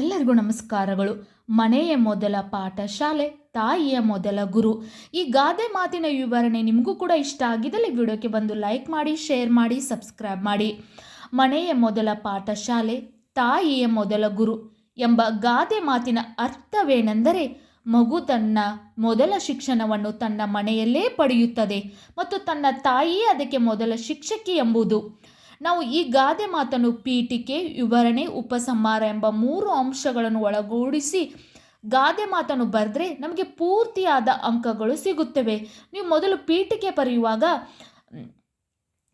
ಎಲ್ಲರಿಗೂ ನಮಸ್ಕಾರಗಳು. ಮನೆಯ ಮೊದಲ ಪಾಠಶಾಲೆ ತಾಯಿಯ ಮೊದಲ ಗುರು. ಈ ಗಾದೆ ಮಾತಿನ ವಿವರಣೆ ನಿಮಗೂ ಕೂಡ ಇಷ್ಟ ಆಗಿದ್ದಲ್ಲಿ ವಿಡಿಯೋಕ್ಕೆ ಬಂದು ಲೈಕ್ ಮಾಡಿ, ಶೇರ್ ಮಾಡಿ, ಸಬ್ಸ್ಕ್ರೈಬ್ ಮಾಡಿ. ಮನೆಯ ಮೊದಲ ಪಾಠಶಾಲೆ ತಾಯಿಯ ಮೊದಲ ಗುರು ಎಂಬ ಗಾದೆ ಮಾತಿನ ಅರ್ಥವೇನೆಂದರೆ ಮಗು ತನ್ನ ಮೊದಲ ಶಿಕ್ಷಣವನ್ನು ತನ್ನ ಮನೆಯಲ್ಲೇ ಪಡೆಯುತ್ತದೆ ಮತ್ತು ತನ್ನ ತಾಯಿಯೇ ಅದಕ್ಕೆ ಮೊದಲ ಶಿಕ್ಷಕಿ ಎಂಬುದು. ನಾವು ಈ ಗಾದೆ ಮಾತನ್ನು ಪೀಠಿಕೆ, ವಿವರಣೆ, ಉಪಸಂಹಾರ ಎಂಬ ಮೂರು ಅಂಶಗಳನ್ನು ಒಳಗೂಡಿಸಿ ಗಾದೆ ಮಾತನ್ನು ಬರೆದ್ರೆ ನಮಗೆ ಪೂರ್ತಿಯಾದ ಅಂಕಗಳು ಸಿಗುತ್ತವೆ. ನೀವು ಮೊದಲು ಪೀಠಿಕೆ ಬರೆಯುವಾಗ,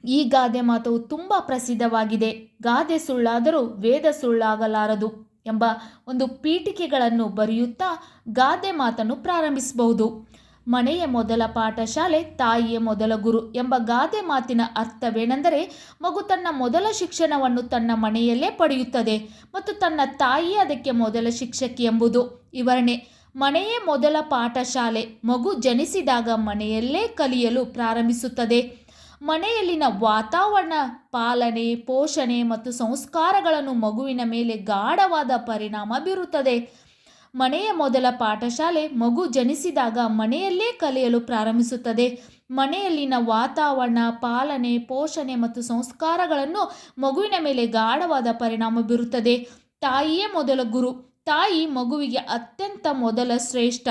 ಈ ಗಾದೆ ಮಾತು ತುಂಬ ಪ್ರಸಿದ್ಧವಾಗಿದೆ. ಗಾದೆ ಸುಳ್ಳಾದರೂ ವೇದ ಸುಳ್ಳಾಗಲಾರದು ಎಂಬ ಒಂದು ಪೀಠಿಕೆಗಳನ್ನು ಬರೆಯುತ್ತಾ ಗಾದೆ ಮಾತನ್ನು ಪ್ರಾರಂಭಿಸಬಹುದು. ಮನೆಯ ಮೊದಲ ಪಾಠಶಾಲೆ, ತಾಯಿಯ ಮೊದಲ ಗುರು ಎಂಬ ಗಾದೆ ಮಾತಿನ ಅರ್ಥವೇನೆಂದರೆ ಮಗು ತನ್ನ ಮೊದಲ ಶಿಕ್ಷಣವನ್ನು ತನ್ನ ಮನೆಯಲ್ಲೇ ಪಡೆಯುತ್ತದೆ ಮತ್ತು ತನ್ನ ತಾಯಿಯೇ ಅದಕ್ಕೆ ಮೊದಲ ಶಿಕ್ಷಕಿ ಎಂಬುದು. ವಿವರಣೆ, ಮನೆಯೇ ಮೊದಲ ಪಾಠಶಾಲೆ ಮಗು ಜನಿಸಿದಾಗ ಮನೆಯಲ್ಲೇ ಕಲಿಯಲು ಪ್ರಾರಂಭಿಸುತ್ತದೆ. ಮನೆಯಲ್ಲಿನ ವಾತಾವರಣ, ಪಾಲನೆ, ಪೋಷಣೆ ಮತ್ತು ಸಂಸ್ಕಾರಗಳನ್ನು ಮಗುವಿನ ಮೇಲೆ ಗಾಢವಾದ ಪರಿಣಾಮ ಬೀರುತ್ತದೆ. ಮನೆಯ ಮೊದಲ ಪಾಠಶಾಲೆ ಮಗು ಜನಿಸಿದಾಗ ಮನೆಯಲ್ಲೇ ಕಲಿಯಲು ಪ್ರಾರಂಭಿಸುತ್ತದೆ. ಮನೆಯಲ್ಲಿನ ವಾತಾವರಣ, ಪಾಲನೆ, ಪೋಷಣೆ ಮತ್ತು ಸಂಸ್ಕಾರಗಳನ್ನು ಮಗುವಿನ ಮೇಲೆ ಗಾಢವಾದ ಪರಿಣಾಮ ಬೀರುತ್ತದೆ. ತಾಯಿಯೇ ಮೊದಲ ಗುರು. ತಾಯಿ ಮಗುವಿಗೆ ಅತ್ಯಂತ ಮೊದಲ ಶ್ರೇಷ್ಠ.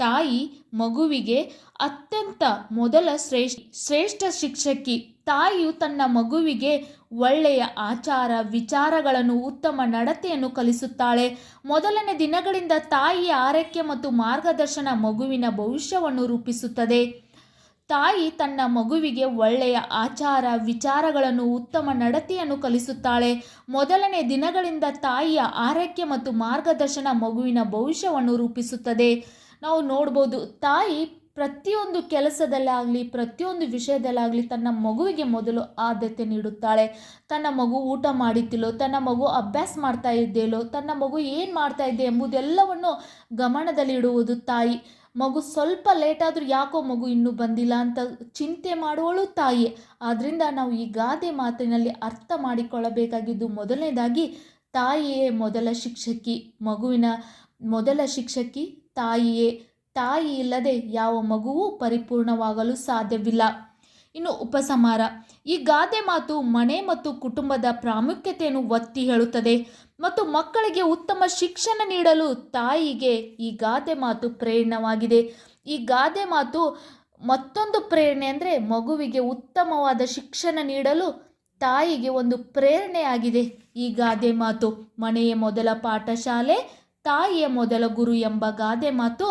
ತಾಯಿ ಮಗುವಿಗೆ ಅತ್ಯಂತ ಮೊದಲ ಶ್ರೇಷ್ಠ ಶ್ರೇಷ್ಠ ಶಿಕ್ಷಕಿ. ತಾಯಿಯು ತನ್ನ ಮಗುವಿಗೆ ಒಳ್ಳೆಯ ಆಚಾರ, ವಿಚಾರಗಳನ್ನು, ಉತ್ತಮ ನಡತೆಯನ್ನು ಕಲಿಸುತ್ತಾಳೆ. ಮೊದಲನೇ ದಿನಗಳಿಂದ ತಾಯಿಯ ಆರೈಕೆ ಮತ್ತು ಮಾರ್ಗದರ್ಶನ ಮಗುವಿನ ಭವಿಷ್ಯವನ್ನು ರೂಪಿಸುತ್ತದೆ. ತಾಯಿ ತನ್ನ ಮಗುವಿಗೆ ಒಳ್ಳೆಯ ಆಚಾರ, ವಿಚಾರಗಳನ್ನು, ಉತ್ತಮ ನಡತೆಯನ್ನು ಕಲಿಸುತ್ತಾಳೆ. ಮೊದಲನೇ ದಿನಗಳಿಂದ ತಾಯಿಯ ಆರೈಕೆ ಮತ್ತು ಮಾರ್ಗದರ್ಶನ ಮಗುವಿನ ಭವಿಷ್ಯವನ್ನು ರೂಪಿಸುತ್ತದೆ. ನಾವು ನೋಡ್ಬೋದು, ತಾಯಿ ಪ್ರತಿಯೊಂದು ಕೆಲಸದಲ್ಲಾಗಲಿ, ಪ್ರತಿಯೊಂದು ವಿಷಯದಲ್ಲಾಗಲಿ ತನ್ನ ಮಗುವಿಗೆ ಮೊದಲು ಆದ್ಯತೆ ನೀಡುತ್ತಾಳೆ. ತನ್ನ ಮಗು ಊಟ ಮಾಡಿತಿಲ್ಲೋ ತನ್ನ ಮಗು ಅಭ್ಯಾಸ ಮಾಡ್ತಾ ಇದ್ದೇಲೋ, ತನ್ನ ಮಗು ಏನು ಮಾಡ್ತಾ ಇದೆ ಎಂಬುದೆಲ್ಲವನ್ನು ಗಮನದಲ್ಲಿಡುವುದು ತಾಯಿ. ಮಗು ಸ್ವಲ್ಪ ಲೇಟಾದರೂ ಯಾಕೋ ಮಗು ಇನ್ನೂ ಬಂದಿಲ್ಲ ಅಂತ ಚಿಂತೆ ಮಾಡುವಳು ತಾಯಿ. ಆದ್ದರಿಂದ ನಾವು ಈ ಗಾದೆ ಮಾತಿನಲ್ಲಿ ಅರ್ಥ ಮಾಡಿಕೊಳ್ಳಬೇಕಾಗಿದ್ದು ಮೊದಲನೇದಾಗಿ ತಾಯಿಯೇ ಮೊದಲ ಶಿಕ್ಷಕಿ, ಮಗುವಿನ ಮೊದಲ ಶಿಕ್ಷಕಿ ತಾಯಿಯೇ, ತಾಯಿ ಇಲ್ಲದೆ ಯಾವ ಮಗುವೂ ಪರಿಪೂರ್ಣವಾಗಲು ಸಾಧ್ಯವಿಲ್ಲ. ಇನ್ನು ಉಪಸಮಾರ. ಈ ಗಾದೆ ಮಾತು ಮನೆ ಮತ್ತು ಕುಟುಂಬದ ಪ್ರಾಮುಖ್ಯತೆಯನ್ನು ಒತ್ತಿ ಹೇಳುತ್ತದೆ ಮತ್ತು ಮಕ್ಕಳಿಗೆ ಉತ್ತಮ ಶಿಕ್ಷಣ ನೀಡಲು ತಾಯಿಗೆ ಈ ಗಾದೆ ಮಾತು ಪ್ರೇರಣವಾಗಿದೆ. ಈ ಗಾದೆ ಮಾತು ಮತ್ತೊಂದು ಪ್ರೇರಣೆ ಅಂದರೆ ಮಗುವಿಗೆ ಉತ್ತಮವಾದ ಶಿಕ್ಷಣ ನೀಡಲು ತಾಯಿಗೆ ಒಂದು ಪ್ರೇರಣೆಯಾಗಿದೆ. ಈ ಗಾದೆ ಮಾತು ಮನೆಯ ಮೊದಲ ಪಾಠಶಾಲೆ ತಾಯಿಯ ಮೊದಲ ಗುರು ಎಂಬ ಗಾದೆ ಮಾತು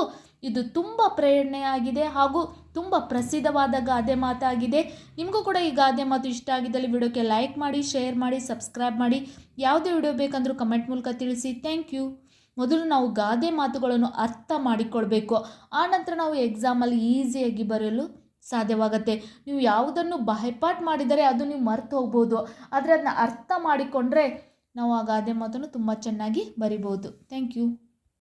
ಇದು ತುಂಬ ಪ್ರೇರಣೆಯಾಗಿದೆ ಹಾಗೂ ತುಂಬ ಪ್ರಸಿದ್ಧವಾದ ಗಾದೆ ಮಾತಾಗಿದೆ. ನಿಮಗೂ ಕೂಡ ಈ ಗಾದೆ ಮಾತು ಇಷ್ಟ ಆಗಿದ್ದಲ್ಲಿ ವಿಡಿಯೋಕ್ಕೆ ಲೈಕ್ ಮಾಡಿ, ಶೇರ್ ಮಾಡಿ, ಸಬ್ಸ್ಕ್ರೈಬ್ ಮಾಡಿ. ಯಾವುದೇ ವಿಡಿಯೋ ಬೇಕಂದರೂ ಕಮೆಂಟ್ ಮೂಲಕ ತಿಳಿಸಿ. Thank you. ಮೊದಲು ನಾವು ಗಾದೆ ಮಾತುಗಳನ್ನು ಅರ್ಥ ಮಾಡಿಕೊಳ್ಬೇಕು. ಆನಂತರ ನಾವು ಎಕ್ಸಾಮಲ್ಲಿ ಈಸಿಯಾಗಿ ಬರೆಯಲು ಸಾಧ್ಯವಾಗುತ್ತೆ. ನೀವು ಯಾವುದನ್ನು ಬಹೆಪಾಟ್ ಮಾಡಿದರೆ ಅದು ನೀವು ಮರ್ತು ಹೋಗ್ಬೋದು. ಆದರೆ ಅದನ್ನ ಅರ್ಥ ಮಾಡಿಕೊಂಡ್ರೆ ನಾವು ಆ ಗಾದೆ ಮಾತನ್ನು ತುಂಬ ಚೆನ್ನಾಗಿ ಬರಿಬೋದು ಥ್ಯಾಂಕ್ ಯು